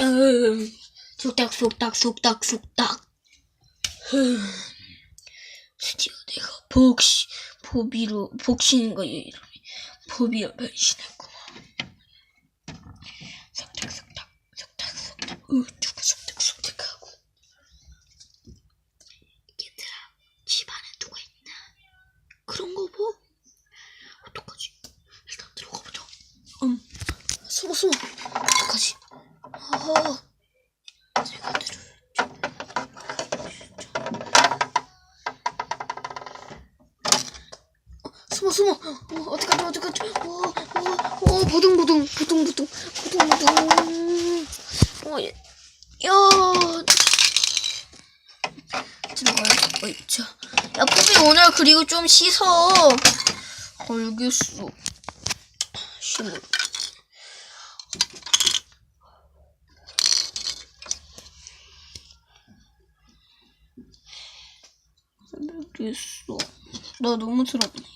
음, 속닥 속닥 속닥 속닥. 흠, 드디어 내가 복시 보비로 복신인가 얘 이름이. 보비로 변신했구만. 속닥 속닥 속닥 속닥. 우쭈 속닥 속닥하고. 얘들아 집 안에 누가 있나? 그런 거 뭐? 어떡하지? 일단 들어가 보자. 음 숨어 숨어. 어떡하지 아, 들을 숨어 숨어. 어, 어떡하지 어떡하지? 어, 어, 어, 부둥부둥 부둥부둥 부둥부둥. 어, 예. 야. 들어가야? 어, 있자 야 뽀비 오늘 그리고 좀 씻어. 알겠어. 씻어 알겠어. 나 너무 더럽네.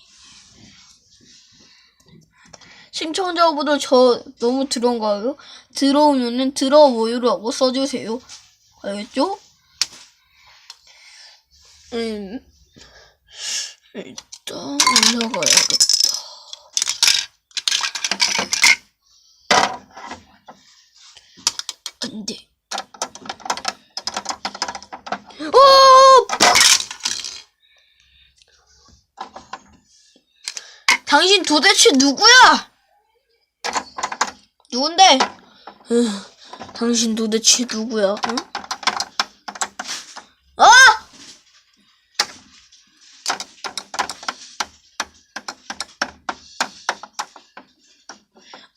신청자분들 저 너무 더러운 거예요? 들어오면은 들어오요라고 써주세요. 알겠죠? 음, 일단 올라가야겠다. 안 돼. 오! 당신 도대체 누구야? 누군데? 으, 당신 도대체 누구야? 응? 어?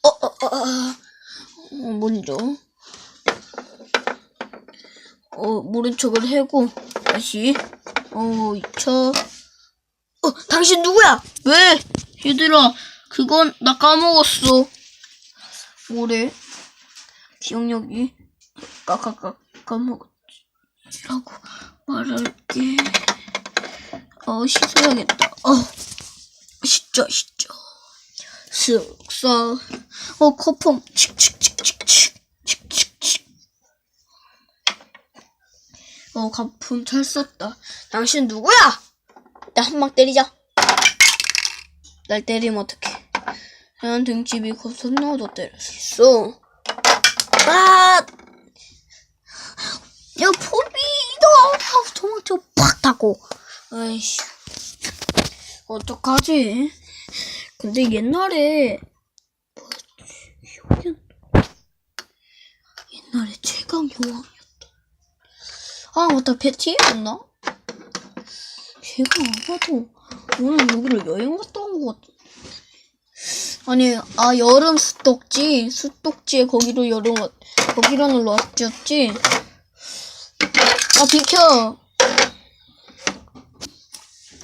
어, 어, 어, 어, 어, 먼저. 어, 모른 척을 해고, 다시. 어, 이차. 어, 당신 누구야? 왜? 얘들아, 그건 나 까먹었어. 뭐래? 기억력이 까까까 까먹었지라고 말할게. 어, 씻어야겠다. 어, 씻자, 씻자. 쓱싹. 어, 거품. 칙칙칙칙칙. 칙칙칙. 어, 거품 잘 썼다. 당신 누구야? 나 한 방 때리자. 날 때리면 어떡해. 난 등집이 커서 너도 때릴 수 있어. 아! 야, 포비다! 하고 도망쳐 팍 타고. 아이씨. 어떡하지? 근데 옛날에, 뭐였지? 옛날에 최강 여왕이었다. 아, 맞다. 베티였나? 걔가 아마도 오늘 여기를 여행 갔다 같아. 아니, 아, 여름 숫독지. 숫독지에 거기로 여름, 왔- 거기로 놀러 왔었지. 아, 비켜.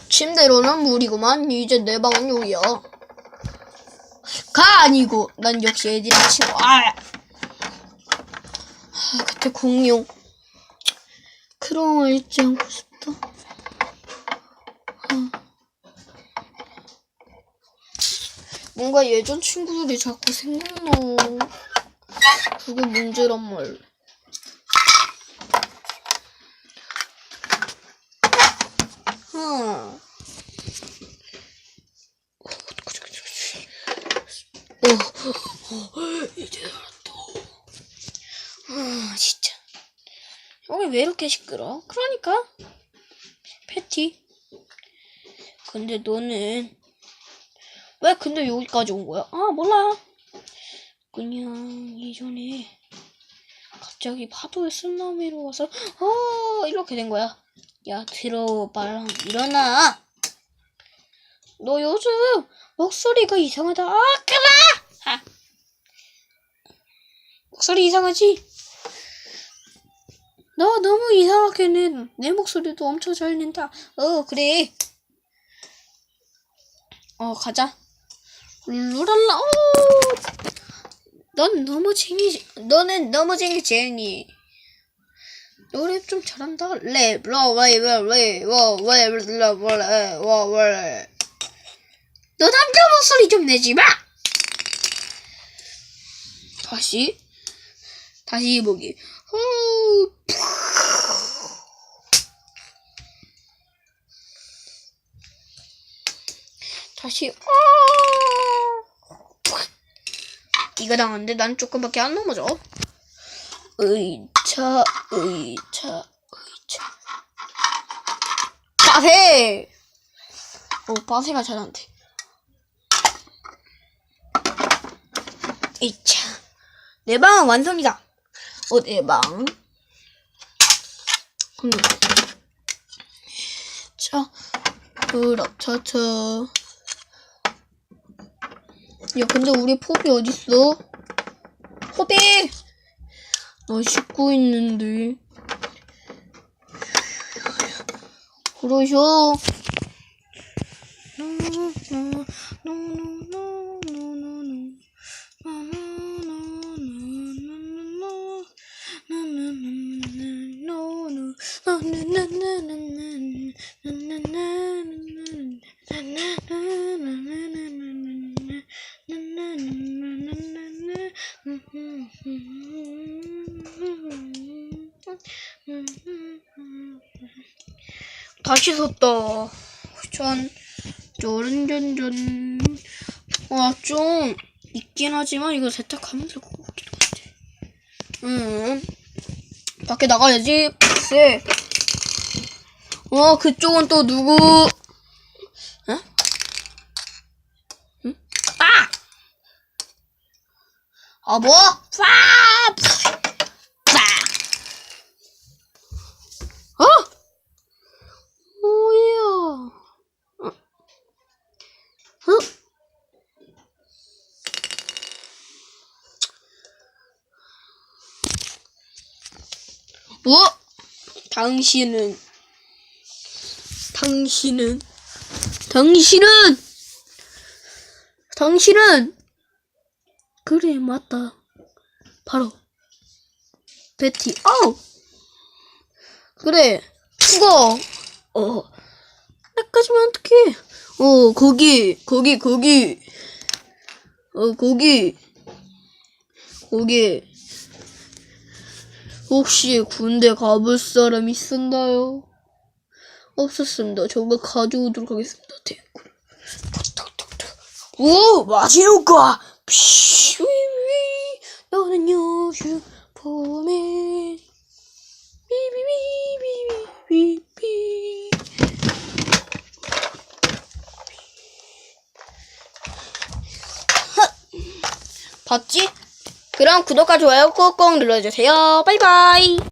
침대로는 물이구만. 이제 내 방은 여기야. 가! 아니고. 난 역시 애들이랑 친구. 아! 아, 그때 공룡. 크롱을 잊지 않고 싶다. 뭔가 예전 친구들이 자꾸 생각나. 그게 문제란 말. 흠. 어, 어, 이제 알았다. 아, 진짜. 여기 왜 이렇게 시끄러? 그러니까. 패티. 근데 너는 왜 근데 여기까지 온 거야? 아 몰라. 그냥 예전에 갑자기 파도의 쓰나미로 와서 어 이렇게 된 거야. 야 들어 빨랑 일어나. 너 요즘 목소리가 이상하다. 아 그래. 아. 목소리 이상하지? 너 너무 이상하게 내, 내 목소리도 엄청 잘 낸다. 어 그래. 어 가자. 루랄라. 오! 넌 너무 쟁이. 너는 너무 쟁이 제니. 노래 좀 잘한다. 랩, 러, 웨이, 웨이, 웨이, 워, 웨이, 러, 웨이, 워, 웨이. 너 남자 목소리 좀 내지 마. 다시. 다시 보기. 후. 다시 아. 이거 당한데 난 조금밖에 안 넘어져. 의차, 의차, 의차. 빠세! 오, 빠세가 잘한대. 이차. 내 방은 완성이다. 어, 내 방. 음. 자, 그렇차차. 야, 근데 우리 포비 어딨어? 포비! 나 씻고 있는데. 그러셔. 다시 섰다. 전, 쪼른전전. 와, 좀, 있긴 하지만 이거 세탁하면 될 것 같기도 한데. 음. 밖에 나가야지. 쎄. 어, 그쪽은 또 누구? 어? 응? 아! 아, 뭐? 빠! 빠! 어? 뭐야? 어? 어? 뭐? 당신은. 당신은? 당신은! 당신은! 그래 맞다. 바로. 베티. 어 그래 죽어. 어. 나까지만 어떡해? 어 거기 거기 거기. 어 거기. 거기 혹시 군대 가볼 사람 있었나요? 없었습니다. 저가 가져오도록 하겠습니다. 톡톡톡톡. 오, 마시노까. 피위위. 너는요 슈퍼맨. 비비비비비비. 봤지? 그럼 구독과 좋아요 꾹꾹 눌러주세요. 바이바이.